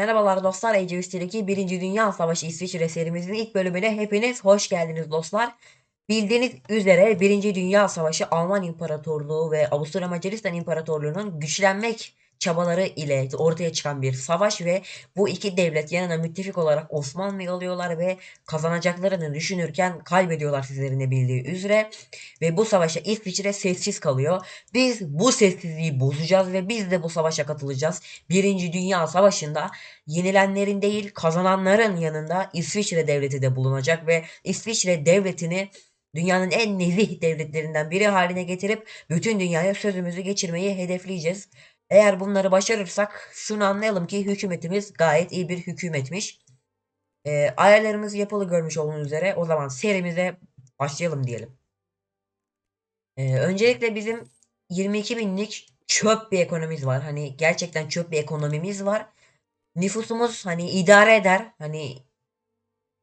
Merhabalar dostlar, History'deki 1. Dünya Savaşı İsviçre serimizin ilk bölümüne hepiniz hoş geldiniz dostlar. Bildiğiniz üzere 1. Dünya Savaşı Alman İmparatorluğu ve Avusturya Macaristan İmparatorluğu'nun güçlenmek çabaları ile ortaya çıkan bir savaş ve bu iki devlet yanına müttefik olarak Osmanlı'yı alıyorlar ve kazanacaklarını düşünürken kaybediyorlar sizlerin de bildiği üzere ve bu savaşa İsviçre sessiz kalıyor. Biz bu sessizliği bozacağız ve biz de bu savaşa katılacağız. Birinci Dünya Savaşı'nda yenilenlerin değil kazananların yanında İsviçre devleti de bulunacak ve İsviçre devletini dünyanın en nezih devletlerinden biri haline getirip bütün dünyaya sözümüzü geçirmeyi hedefleyeceğiz. Eğer bunları başarırsak şunu anlayalım ki hükümetimiz gayet iyi bir hükümetmiş. Ee, ayarlarımız yapılı görmüş olduğunuz üzere o zaman serimize başlayalım diyelim. Ee, öncelikle bizim 22 binlik çöp bir ekonomimiz var. Hani gerçekten çöp bir ekonomimiz var. Nüfusumuz hani idare eder. Hani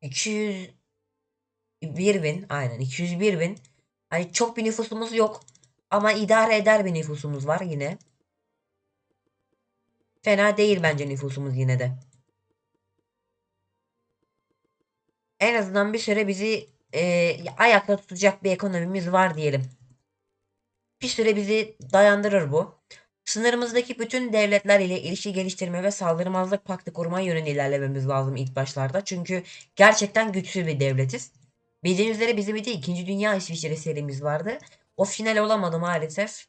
201 bin aynen 201 bin. Hani çok bir nüfusumuz yok. Ama idare eder bir nüfusumuz var yine. Fena değil bence nüfusumuz yine de. En azından bir süre bizi e, ayakta tutacak bir ekonomimiz var diyelim. Bir süre bizi dayandırır bu. Sınırımızdaki bütün devletler ile ilişki geliştirme ve saldırmazlık paktı kurmaya yönünde ilerlememiz lazım ilk başlarda. Çünkü gerçekten güçsüz bir devletiz. Bildiğiniz üzere bizim bir de 2. Dünya İsviçre serimiz vardı. O final olamadı maalesef.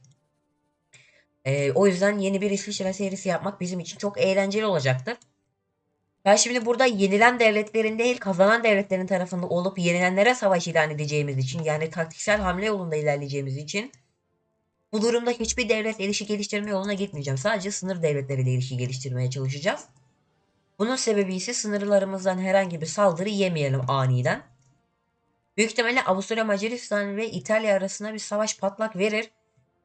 Ee, o yüzden yeni bir İsviçre serisi yapmak bizim için çok eğlenceli olacaktır. Ben şimdi burada yenilen devletlerin değil kazanan devletlerin tarafında olup yenilenlere savaş ilan edeceğimiz için yani taktiksel hamle yolunda ilerleyeceğimiz için bu durumda hiçbir devlet ilişki geliştirme yoluna gitmeyeceğim. Sadece sınır devletleriyle ilişki geliştirmeye çalışacağız. Bunun sebebi ise sınırlarımızdan herhangi bir saldırı yemeyelim aniden. Büyük ihtimalle Avusturya Macaristan ve İtalya arasında bir savaş patlak verir.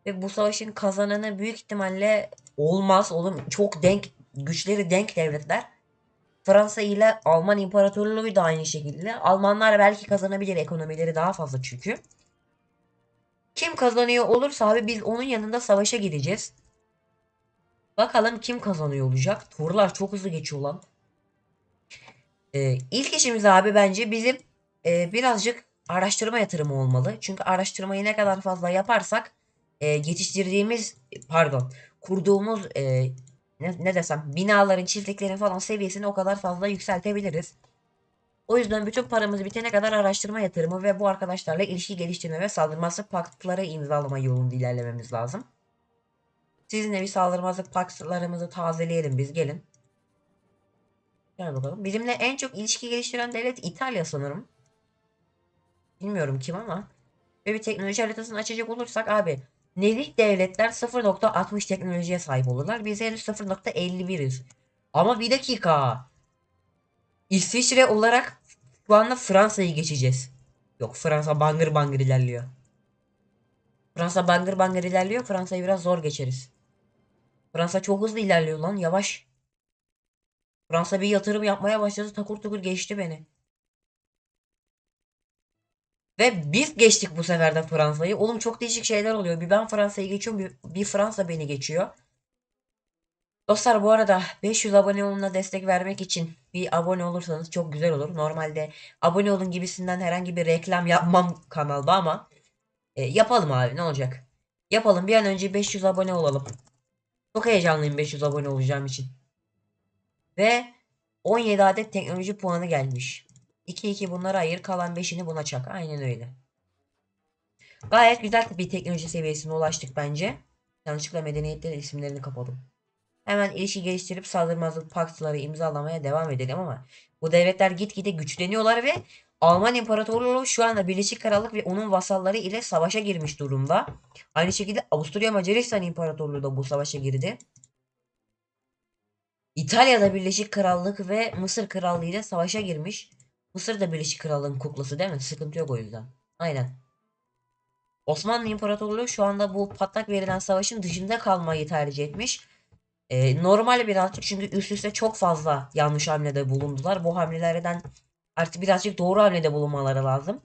Ve bu savaşın kazananı büyük ihtimalle olmaz. Oğlum çok denk güçleri denk devletler. Fransa ile Alman İmparatorluğu da aynı şekilde. Almanlar belki kazanabilir ekonomileri daha fazla çünkü. Kim kazanıyor olursa abi biz onun yanında savaşa gideceğiz. Bakalım kim kazanıyor olacak. Turlar çok hızlı geçiyor lan. Ee, ilk işimiz abi bence bizim e, birazcık araştırma yatırımı olmalı. Çünkü araştırmayı ne kadar fazla yaparsak e, yetiştirdiğimiz pardon kurduğumuz e, ne, ne desem binaların çiftliklerin falan seviyesini o kadar fazla yükseltebiliriz. O yüzden bütün paramız bitene kadar araştırma yatırımı ve bu arkadaşlarla ilişki geliştirme ve saldırmazlık paktları imzalama yolunda ilerlememiz lazım. Sizinle bir saldırmazlık paktlarımızı tazeleyelim biz gelin. Gel bakalım. Bizimle en çok ilişki geliştiren devlet İtalya sanırım. Bilmiyorum kim ama. Ve bir teknoloji haritasını açacak olursak abi Nezih devletler 0.60 teknolojiye sahip olurlar. Biz henüz 0.51'iz. Ama bir dakika. İsviçre olarak şu anda Fransa'yı geçeceğiz. Yok Fransa bangır bangır ilerliyor. Fransa bangır bangır ilerliyor. Fransa'yı biraz zor geçeriz. Fransa çok hızlı ilerliyor lan yavaş. Fransa bir yatırım yapmaya başladı takur tukur geçti beni. Ve biz geçtik bu sefer de Fransa'yı. Oğlum çok değişik şeyler oluyor. Bir ben Fransa'yı geçiyorum bir, Fransa beni geçiyor. Dostlar bu arada 500 abone oluna destek vermek için bir abone olursanız çok güzel olur. Normalde abone olun gibisinden herhangi bir reklam yapmam kanalda ama e, yapalım abi ne olacak. Yapalım bir an önce 500 abone olalım. Çok heyecanlıyım 500 abone olacağım için. Ve 17 adet teknoloji puanı gelmiş. 2-2 bunlara ayır kalan 5'ini buna çak. Aynen öyle. Gayet güzel bir teknoloji seviyesine ulaştık bence. Yanlışlıkla medeniyetlerin isimlerini kapadım. Hemen ilişki geliştirip saldırmazlık paktları imzalamaya devam edelim ama bu devletler gitgide güçleniyorlar ve Alman İmparatorluğu şu anda Birleşik Krallık ve onun vasalları ile savaşa girmiş durumda. Aynı şekilde Avusturya Macaristan İmparatorluğu da bu savaşa girdi. İtalya'da Birleşik Krallık ve Mısır Krallığı ile savaşa girmiş. Mısır da Birleşik Krallığın kuklası değil mi? Sıkıntı yok o yüzden. Aynen. Osmanlı İmparatorluğu şu anda bu patlak verilen savaşın dışında kalmayı tercih etmiş. Ee, normal birazcık çünkü üst üste çok fazla yanlış hamlede bulundular. Bu hamlelerden artık birazcık doğru hamlede bulunmaları lazım.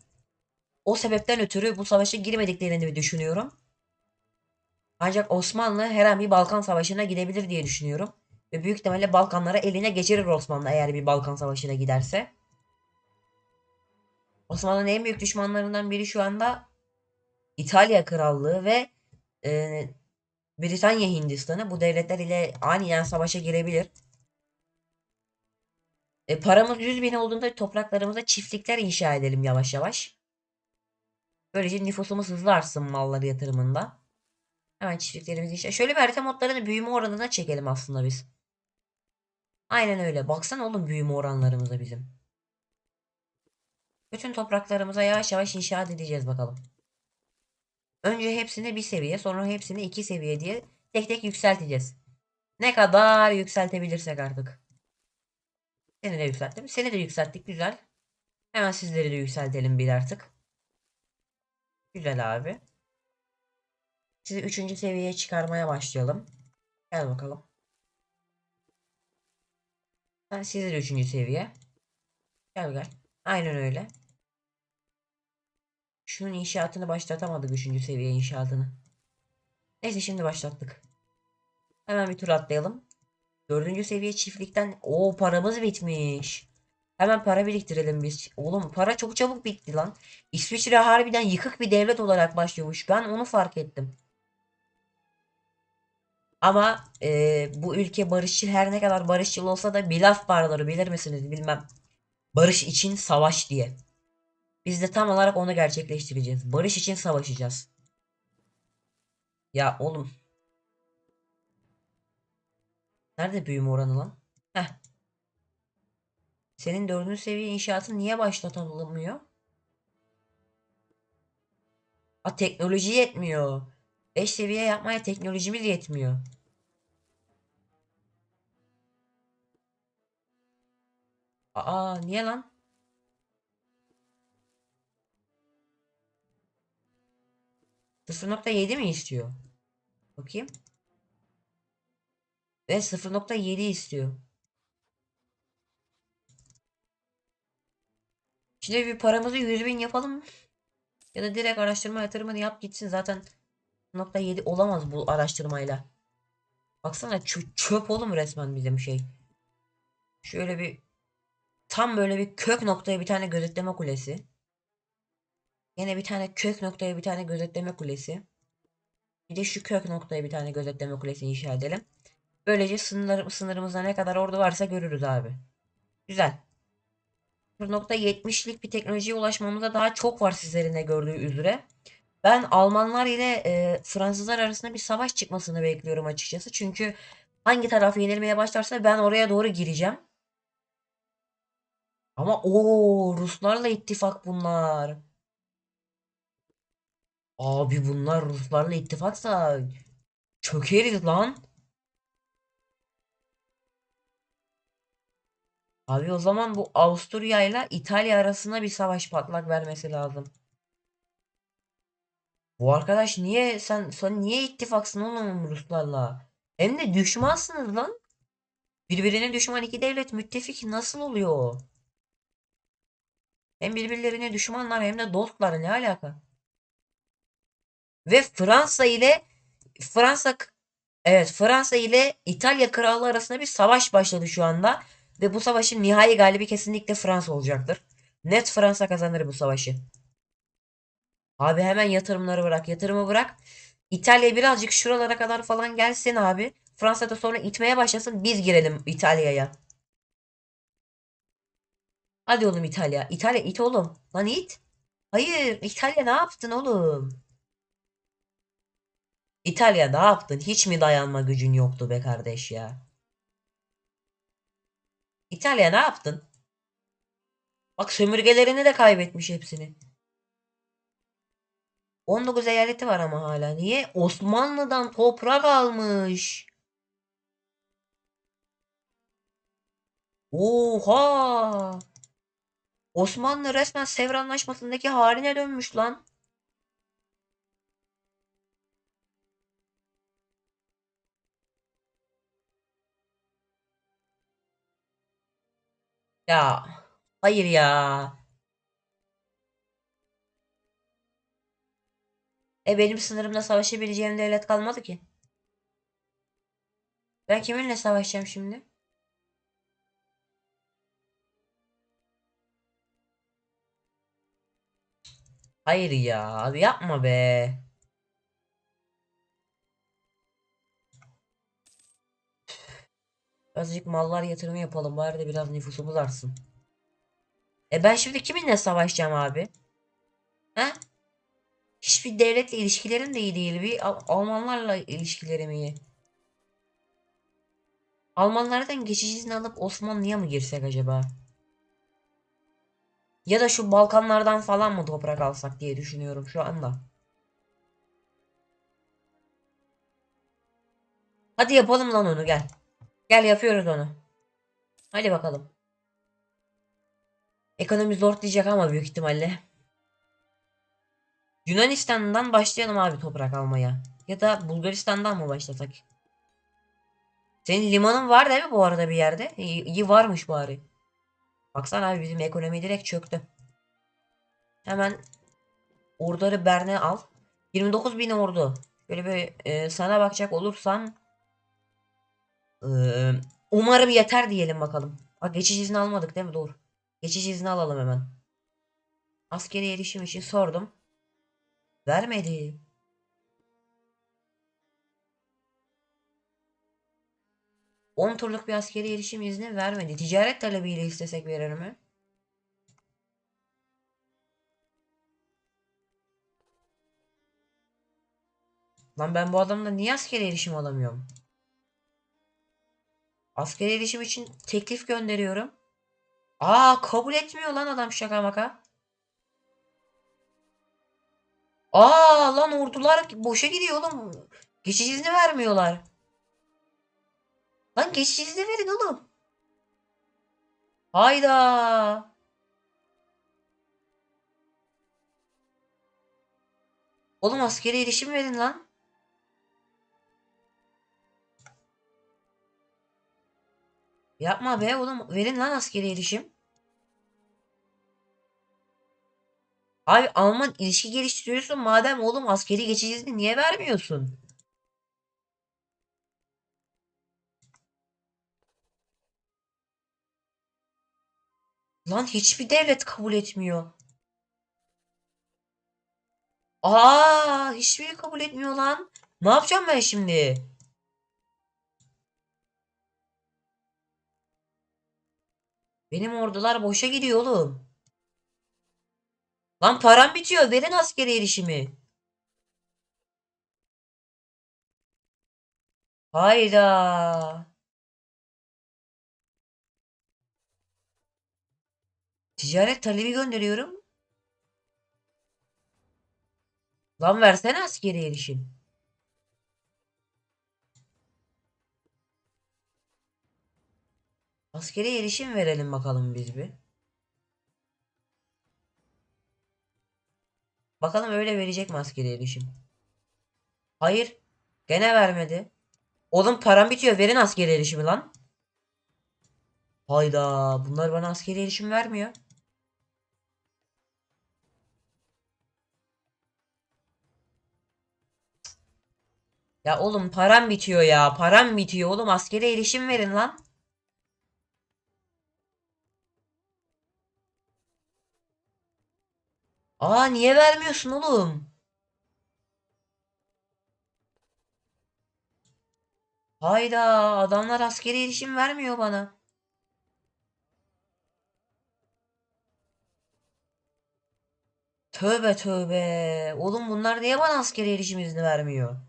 O sebepten ötürü bu savaşa girmediklerini düşünüyorum. Ancak Osmanlı her an bir Balkan Savaşı'na gidebilir diye düşünüyorum. Ve büyük ihtimalle Balkanlara eline geçirir Osmanlı eğer bir Balkan Savaşı'na giderse. Osmanlı'nın en büyük düşmanlarından biri şu anda İtalya Krallığı ve e, Britanya Hindistan'ı bu devletler ile aniden savaşa girebilir. E, paramız 100 bin olduğunda topraklarımıza çiftlikler inşa edelim yavaş yavaş. Böylece nüfusumuz hızlı artsın malları yatırımında. Hemen çiftliklerimizi inşa. Şöyle bir harita modlarını büyüme oranına çekelim aslında biz. Aynen öyle. Baksana oğlum büyüme oranlarımıza bizim. Bütün topraklarımıza yavaş yavaş inşaat edeceğiz bakalım. Önce hepsini bir seviye, sonra hepsini iki seviye diye tek tek yükselteceğiz. Ne kadar yükseltebilirsek artık. Seni de yükselttim. Seni de yükselttik. Güzel. Hemen sizleri de yükseltelim bir artık. Güzel abi. Sizi üçüncü seviyeye çıkarmaya başlayalım. Gel bakalım. Ha, sizi de üçüncü seviye. Gel gel. Aynen öyle. Şunun inşaatını başlatamadık üçüncü seviye inşaatını. Neyse şimdi başlattık. Hemen bir tur atlayalım. Dördüncü seviye çiftlikten o paramız bitmiş. Hemen para biriktirelim biz. Oğlum para çok çabuk bitti lan. İsviçre harbiden yıkık bir devlet olarak başlıyormuş. Ben onu fark ettim. Ama e, bu ülke barışçıl her ne kadar barışçıl olsa da bir laf vardır bilir misiniz bilmem. Barış için savaş diye. Biz de tam olarak onu gerçekleştireceğiz. Barış için savaşacağız. Ya oğlum. Nerede büyüme oranı lan? Heh. Senin dördüncü seviye inşaatın niye başlatılmıyor? A teknoloji yetmiyor. 5 seviye yapmaya teknolojimiz yetmiyor. Aa niye lan? Sıfır nokta yedi mi istiyor? Bakayım. Ve 0.7 istiyor. Şimdi bir paramızı 100 bin yapalım. Ya da direkt araştırma yatırımını yap gitsin. Zaten 0.7 olamaz bu araştırmayla. Baksana çö- çöp oğlum resmen bizim şey. Şöyle bir tam böyle bir kök noktaya bir tane gözetleme kulesi. Yine bir tane kök noktaya bir tane gözetleme kulesi. Bir de şu kök noktaya bir tane gözetleme kulesi inşa edelim. Böylece sınır, sınırımızda ne kadar ordu varsa görürüz abi. Güzel. 0.70'lik bir teknolojiye ulaşmamıza daha çok var sizlerin de gördüğü üzere. Ben Almanlar ile e, Fransızlar arasında bir savaş çıkmasını bekliyorum açıkçası. Çünkü hangi taraf yenilmeye başlarsa ben oraya doğru gireceğim. Ama o Ruslarla ittifak bunlar. Abi bunlar Ruslarla ittifaksa çökeriz lan. Abi o zaman bu Avusturya ile İtalya arasında bir savaş patlak vermesi lazım. Bu arkadaş niye sen sen niye ittifaksın oğlum Ruslarla? Hem de düşmansınız lan. Birbirine düşman iki devlet müttefik nasıl oluyor? Hem birbirlerine düşmanlar hem de dostlar ne alaka? Ve Fransa ile Fransa evet Fransa ile İtalya krallığı arasında bir savaş başladı şu anda. Ve bu savaşın nihai galibi kesinlikle Fransa olacaktır. Net Fransa kazanır bu savaşı. Abi hemen yatırımları bırak. Yatırımı bırak. İtalya birazcık şuralara kadar falan gelsin abi. Fransa da sonra itmeye başlasın. Biz girelim İtalya'ya. Hadi oğlum İtalya. İtalya it oğlum. Lan it. Hayır. İtalya ne yaptın oğlum? İtalya ne yaptın? Hiç mi dayanma gücün yoktu be kardeş ya? İtalya ne yaptın? Bak sömürgelerini de kaybetmiş hepsini. 19 eyaleti var ama hala. Niye? Osmanlı'dan toprak almış. Oha! Osmanlı resmen Sevr Anlaşması'ndaki haline dönmüş lan. Ya hayır ya. E benim sınırımda savaşabileceğim devlet kalmadı ki. Ben kiminle savaşacağım şimdi? Hayır ya yapma be. Azıcık mallar yatırımı yapalım bari de biraz nüfusumuz artsın. E ben şimdi kiminle savaşacağım abi? He? Hiçbir devletle ilişkilerim de iyi değil. Bir Al- Almanlarla ilişkilerim iyi. Almanlardan geçici alıp Osmanlı'ya mı girsek acaba? Ya da şu Balkanlardan falan mı toprak alsak diye düşünüyorum şu anda. Hadi yapalım lan onu gel. Gel yapıyoruz onu. Hadi bakalım. Ekonomi zor diyecek ama büyük ihtimalle. Yunanistan'dan başlayalım abi toprak almaya. Ya da Bulgaristan'dan mı başlasak? Senin limanın var değil mi bu arada bir yerde? İyi, iyi varmış bari. Baksana abi bizim ekonomi direkt çöktü. Hemen orduları Berne al. 29 bin ordu. Böyle bir e, sana bakacak olursam e, umarım yeter diyelim bakalım. Bak geçiş izni almadık değil mi? Doğru. Geçiş izni alalım hemen. Askeri erişim için sordum. Vermedi. On turluk bir askeri erişim izni vermedi. Ticaret talebiyle istesek verir mi? Lan ben bu adamdan niye askeri erişim alamıyorum? Askeri erişim için teklif gönderiyorum. Aa kabul etmiyor lan adam şaka maka. Aa lan ordular boşa gidiyor oğlum. Geçiş izni vermiyorlar. Lan geçiş izni verin oğlum. Hayda. Oğlum askeri erişim verin lan. Yapma be oğlum. Verin lan askeri erişim. Abi Alman ilişki geliştiriyorsun madem oğlum askeri geçiş izni niye vermiyorsun? Lan hiçbir devlet kabul etmiyor. Aa, hiçbiri kabul etmiyor lan. Ne yapacağım ben şimdi? Benim ordular boşa gidiyor oğlum. Lan param bitiyor. Verin askeri erişimi. Hayda. Ticaret talebi gönderiyorum. Lan versene askeri erişim. Askeri erişim verelim bakalım biz bir. Bakalım öyle verecek mi askeri erişim? Hayır. Gene vermedi. Oğlum param bitiyor. Verin askeri erişimi lan. Hayda. Bunlar bana askeri erişim vermiyor. Ya oğlum param bitiyor ya. Param bitiyor oğlum. Askeri erişim verin lan. Aa niye vermiyorsun oğlum? Hayda adamlar askeri erişim vermiyor bana. Tövbe tövbe. Oğlum bunlar niye bana askeri erişim izni vermiyor?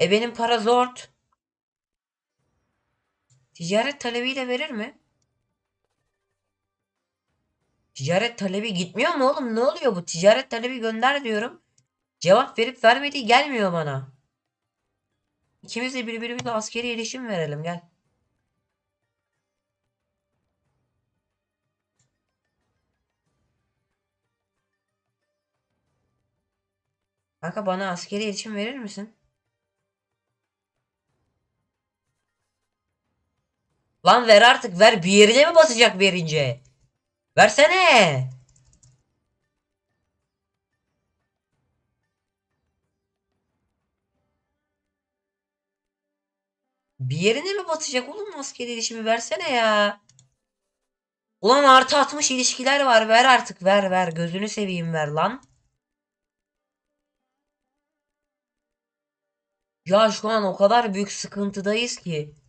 E benim para zort. Ticaret talebiyle verir mi? Ticaret talebi gitmiyor mu oğlum? Ne oluyor bu? Ticaret talebi gönder diyorum. Cevap verip vermediği gelmiyor bana. İkimiz de birbirimize askeri erişim verelim gel. Kanka bana askeri erişim verir misin? Lan ver artık ver. Bir yerine mi basacak verince? Versene. Bir yerine mi batacak oğlum maskeli ilişimi versene ya. Ulan artı 60 ilişkiler var ver artık ver ver gözünü seveyim ver lan. Ya şu an o kadar büyük sıkıntıdayız ki.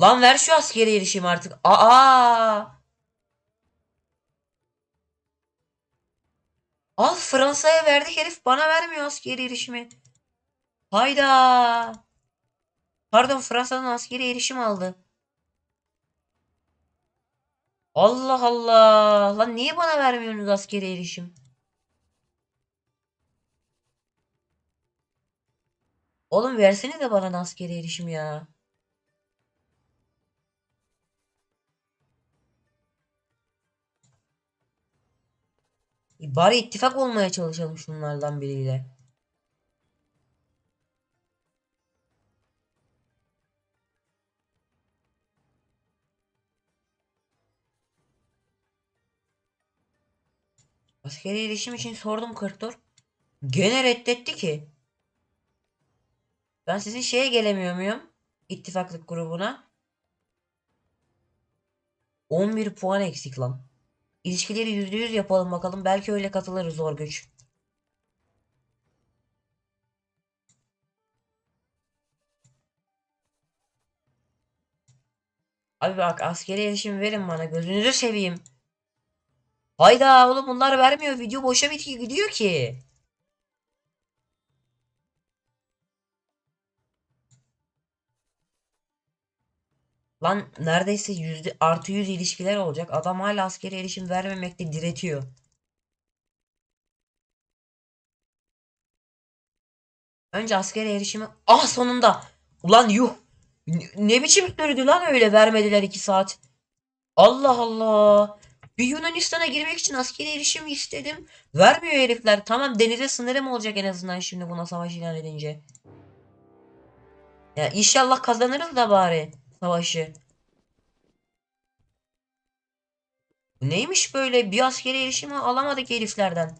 Lan ver şu askeri erişim artık. Aa! Al Fransa'ya verdik herif bana vermiyor askeri erişimi. Hayda. Pardon Fransa'dan askeri erişim aldı. Allah Allah. Lan niye bana vermiyorsunuz askeri erişim? Oğlum versene de bana askeri erişim ya. Bari ittifak olmaya çalışalım şunlardan biriyle. Askeri erişim için sordum 44. Gene reddetti ki. Ben sizin şeye gelemiyor muyum? İttifaklık grubuna. 11 puan eksik lan. İlişkileri %100 yapalım bakalım. Belki öyle katılırız zor güç. Abi bak askeri erişim verin bana. Gözünüzü seveyim. Hayda oğlum bunlar vermiyor. Video boşa bitki gidiyor ki. Lan neredeyse yüzde artı yüz ilişkiler olacak. Adam hala askeri erişim vermemekte diretiyor. Önce askeri erişimi... Ah sonunda! Ulan yuh! Ne, biçim sürdü lan öyle vermediler 2 saat. Allah Allah! Bir Yunanistan'a girmek için askeri erişim istedim. Vermiyor herifler. Tamam denize sınırım olacak en azından şimdi buna savaş ilan edince. Ya inşallah kazanırız da bari savaşı. Bu neymiş böyle? Bir askeri erişimi alamadık heriflerden.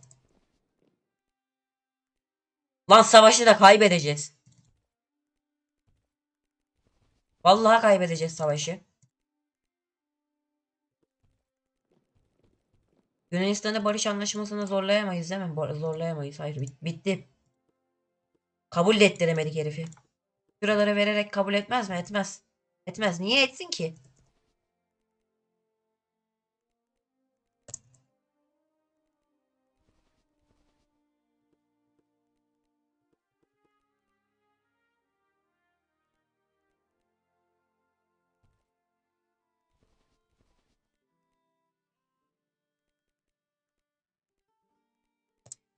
Lan savaşı da kaybedeceğiz. Vallahi kaybedeceğiz savaşı. Yunanistan'da barış anlaşmasını zorlayamayız değil mi? Zorlayamayız. Hayır bit- bitti. Kabul ettiremedik herifi. Şuraları vererek kabul etmez mi? Etmez. Etmez. Niye etsin ki?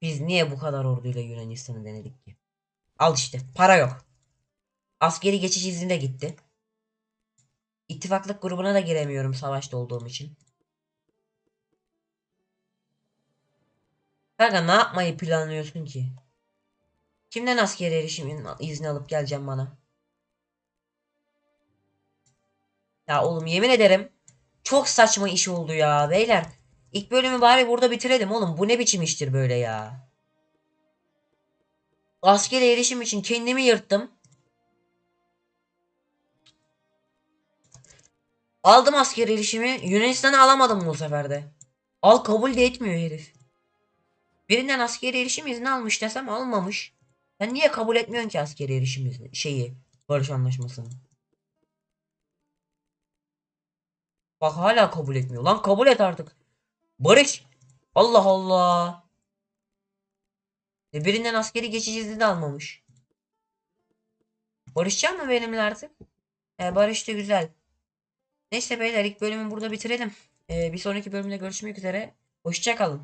Biz niye bu kadar orduyla Yunanistan'ı denedik ki? Al işte. Para yok. Askeri geçiş iznine gitti. İttifaklık grubuna da giremiyorum savaşta olduğum için. Kanka ne yapmayı planlıyorsun ki? Kimden askeri erişim izni alıp geleceğim bana? Ya oğlum yemin ederim çok saçma iş oldu ya beyler. İlk bölümü bari burada bitirelim oğlum. Bu ne biçim iştir böyle ya? Askeri erişim için kendimi yırttım. Aldım askeri erişimi. Yunanistan'ı alamadım bu sefer de. Al kabul de etmiyor herif. Birinden askeri erişim izni almış desem almamış. Sen niye kabul etmiyorsun ki askeri erişim izni, şeyi, barış anlaşmasını? Bak hala kabul etmiyor. Lan kabul et artık. Barış. Allah Allah. E birinden askeri geçici izni de almamış. Barışacak mı benimle artık? E barıştı güzel. Neyse beyler ilk bölümü burada bitirelim. E, bir sonraki bölümde görüşmek üzere. Hoşçakalın.